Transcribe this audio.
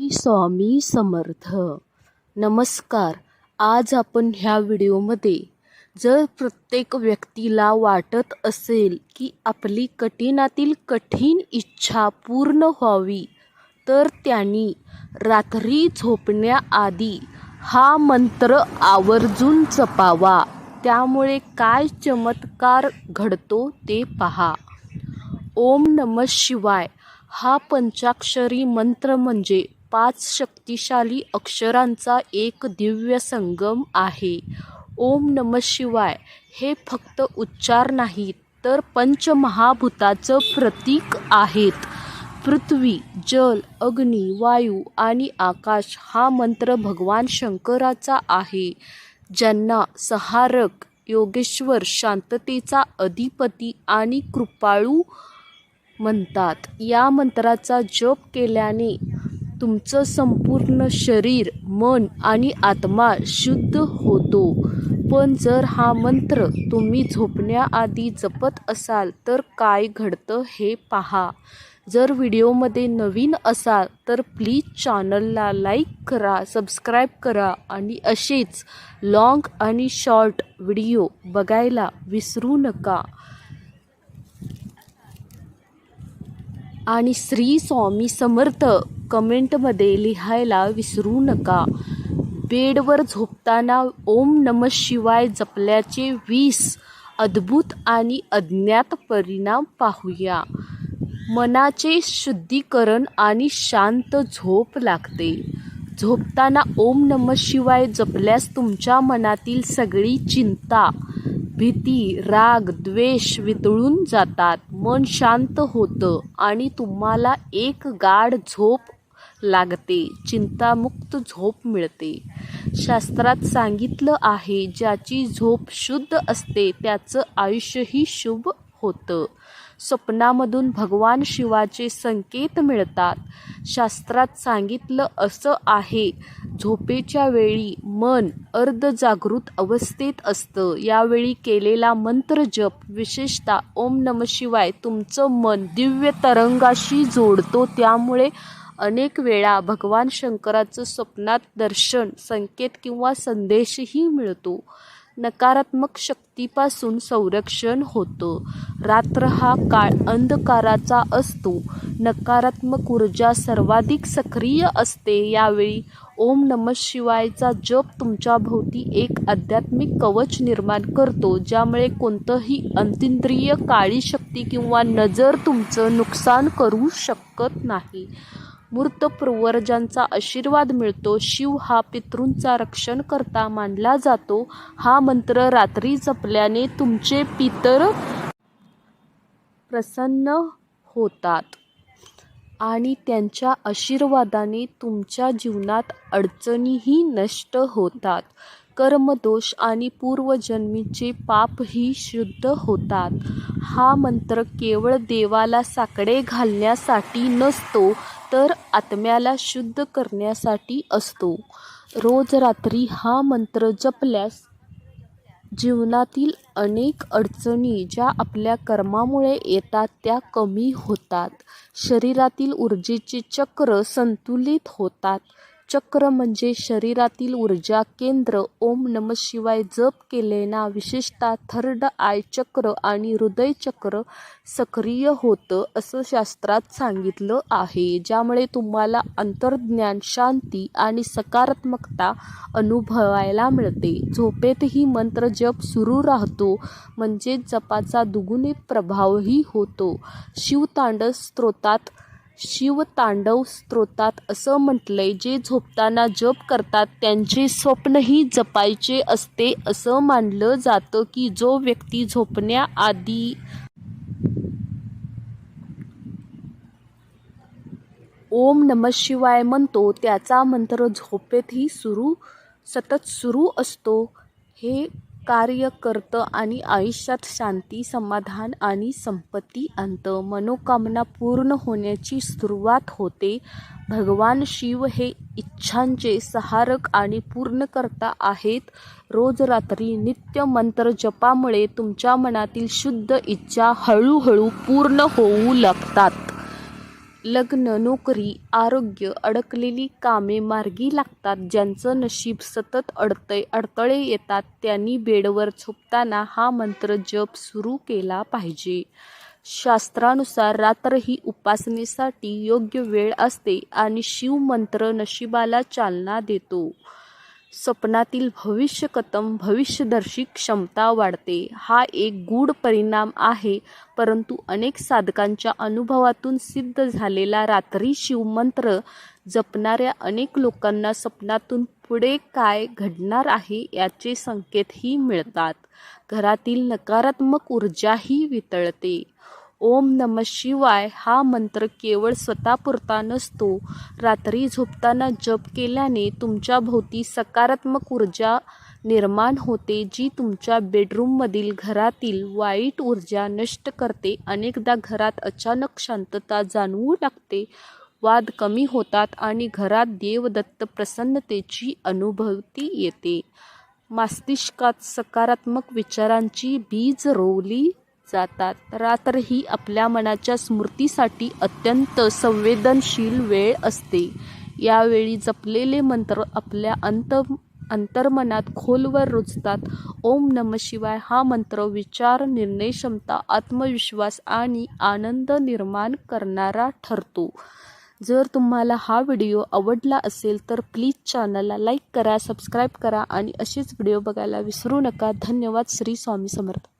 श्री स्वामी समर्थ. नमस्कार. आज आपण ह्या व्हिडिओमध्ये जर प्रत्येक व्यक्तीला वाटत असेल की आपली कठीणातील कठीण इच्छा पूर्ण व्हावी तर त्यांनी रात्री झोपण्याआधी हा मंत्र आवर्जून जपावा. त्यामुळे काय चमत्कार घडतो ते पहा. ओम नम शिवाय हा पंचाक्षरी मंत्र म्हणजे पाच शक्तिशाली अक्षरांचा एक दिव्य संगम आहे. ओम नम शिवाय. हे फक्त उच्चार नाहीत तर पंचमहाभूताचं प्रतीक आहेत. पृथ्वी जल अग्नी वायू आणि आकाश हा मंत्र भगवान शंकराचा आहे. ज्यांना सहारक योगेश्वर शांततेचा अधिपती आणि कृपाळू म्हणतात. या मंत्राचा जप केल्याने तुमचं संपूर्ण शरीर मन आणि आत्मा शुद्ध होतो. पण जर हा मंत्र तुम्ही झोपण्याआधी जपत असाल तर काय घडतं हे पहा. जर व्हिडिओमध्ये नवीन असाल तर प्लीज चॅनलला लाईक करा सबस्क्राईब करा आणि असेच लाँग आणि शॉर्ट व्हिडिओ बघायला विसरू नका. आणि श्री स्वामी समर्थ कमेंटमध्ये लिहायला विसरू नका. बेडवर झोपताना ओम नम शिवाय जपल्याचे वीस अद्भुत आणि अज्ञात परिणाम पाहूया. मनाचे शुद्धीकरण आणि शांत झोप लागते. झोपताना ओम नम शिवाय जपल्यास तुमच्या मनातील सगळी चिंता भीती राग द्वेष वितळून जातात. मन शांत होतं आणि तुम्हाला एक गाढ झोप लागते. चिंतामुक्त झोप मिळते. शास्त्रात सांगितलं आहे ज्याची झोप शुद्ध असते त्याचं आयुष्यही शुभ होतं. स्वप्नामधून भगवान शिवाचे संकेत मिळतात. शास्त्रात सांगितलं असं आहे झोपेच्या वेळी मन अर्धजागृत अवस्थेत असतं. यावेळी केलेला मंत्र जप विशेषतः ओम नम शिवाय तुमचं मन दिव्य तरंगाशी जोडतो त्यामुळे अनेक वेळा भगवान शंकराचं स्वप्नात दर्शन संकेत किंवा संदेशही मिळतो. नकारात्मक शक्तीपासून संरक्षण होतं. रात्र हा काळ अंधकाराचा असतो. नकारात्मक ऊर्जा सर्वाधिक सक्रिय असते. यावेळी ओम नम शिवायचा जप तुमच्या भोवती एक आध्यात्मिक कवच निर्माण करतो ज्यामुळे कोणतंही अंतिंद्रिय काळी शक्ती किंवा नजर तुमचं नुकसान करू शकत नाही. मूर्त पूर्वजांचा आशीर्वाद मिळतो शिव हा पितृंचा रक्षण करता मानला जातो. हा मंत्र रात्री जपल्याने तुमचे पितर प्रसन्न होतात आणि त्यांच्या आशीर्वादाने तुमच्या जीवनात अडचणीही नष्ट होतात. कर्मदोष आणि पूर्वजन्मीचे पापही शुद्ध होतात. हा मंत्र केवळ देवाला साकडे घालण्यासाठी नसतो तर आत्म्याला शुद्ध करण्यासाठी असतो. रोज रात्री हा मंत्र जपल्यास जीवनातील अनेक अडचणी ज्या आपल्या कर्मामुळे येतात त्या कमी होतात. शरीरातील ऊर्जेचे चक्र संतुलित होतात. चक्र म्हणजे शरीरातील ऊर्जा केंद्र. ओम नम शिवाय जप केलेना विशेषतः थर्ड आय चक्र आणि हृदय चक्र सक्रिय होतं असं शास्त्रात सांगितलं आहे. ज्यामुळे तुम्हाला अंतर्ज्ञान शांती आणि सकारात्मकता अनुभवायला मिळते. झोपेतही मंत्र जप सुरू राहतो म्हणजे जपाचा दुगुणित प्रभावही होतो. शिवतांड स्त्रोतात शिवतांडव स्तोत्रात असं म्हटलंय जे झोपताना जप करतात त्यांचे स्वप्नही जपायचे असते असं मानलं जातं की जो व्यक्ती झोपण्याआधी ओम नम शिवाय म्हणतो त्याचा मंत्र झोपेतही सुरू सतत सुरू असतो. हे कार्य करतं आणि आयुष्यात शांती समाधान आणि संपत्ती आणतं. मनोकामना पूर्ण होण्याची सुरुवात होते. भगवान शिव हे इच्छांचे सहारक आणि पूर्णकर्ता आहेत. रोज रात्री नित्य मंत्र जपामुळे तुमच्या मनातील शुद्ध इच्छा हळूहळू पूर्ण होऊ लागतात. लग्न नोकरी आरोग्य अडकलेली कामे मार्गी लागतात. ज्यांचं नशीब सतत अडतय अडथळे येतात त्यांनी बेडवर झोपताना हा मंत्र जप सुरू केला पाहिजे. शास्त्रानुसार रात्र ही उपासनेसाठी योग्य वेळ असते आणि शिवमंत्र नशिबाला चालना देतो. स्वप्नातील भविष्यकतम भविष्यदर्शी क्षमता वाढते. हा एक गूढ परिणाम आहे परंतु अनेक साधकांच्या अनुभवातून सिद्ध झालेला रात्री शिवमंत्र जपणाऱ्या अनेक लोकांना स्वप्नातून पुढे काय घडणार आहे याचे संकेतही मिळतात. घरातील नकारात्मक ऊर्जाही वितळते. ओम नम शिवाय हा मंत्र केवळ स्वतःपुरता नसतो. रात्री झोपताना जप केल्याने तुमच्या भोवती सकारात्मक ऊर्जा निर्माण होते जी तुमच्या बेडरूममधील घरातील वाईट ऊर्जा नष्ट करते. अनेकदा घरात अचानक शांतता जाणवू लागते. वाद कमी होतात आणि घरात देवदत्त प्रसन्नतेची अनुभूती येते. मस्तिष्कात सकारात्मक विचारांची बीज रोवली जातात. रात्र ही आपल्या मनाच्या स्मृतीसाठी अत्यंत संवेदनशील वेळ असते. यावेळी जपलेले मंत्र आपल्या अंत अंतर्मनात खोलवर रुजतात. ओम नम शिवाय हा मंत्र विचार निर्णय क्षमता आत्मविश्वास आणि आनंद निर्माण करणारा ठरतो. जर तुम्हाला हा व्हिडिओ आवडला असेल तर प्लीज चॅनलला लाईक करा सबस्क्राईब करा आणि असेच व्हिडिओ बघायला विसरू नका. धन्यवाद. श्री स्वामी समर्थ.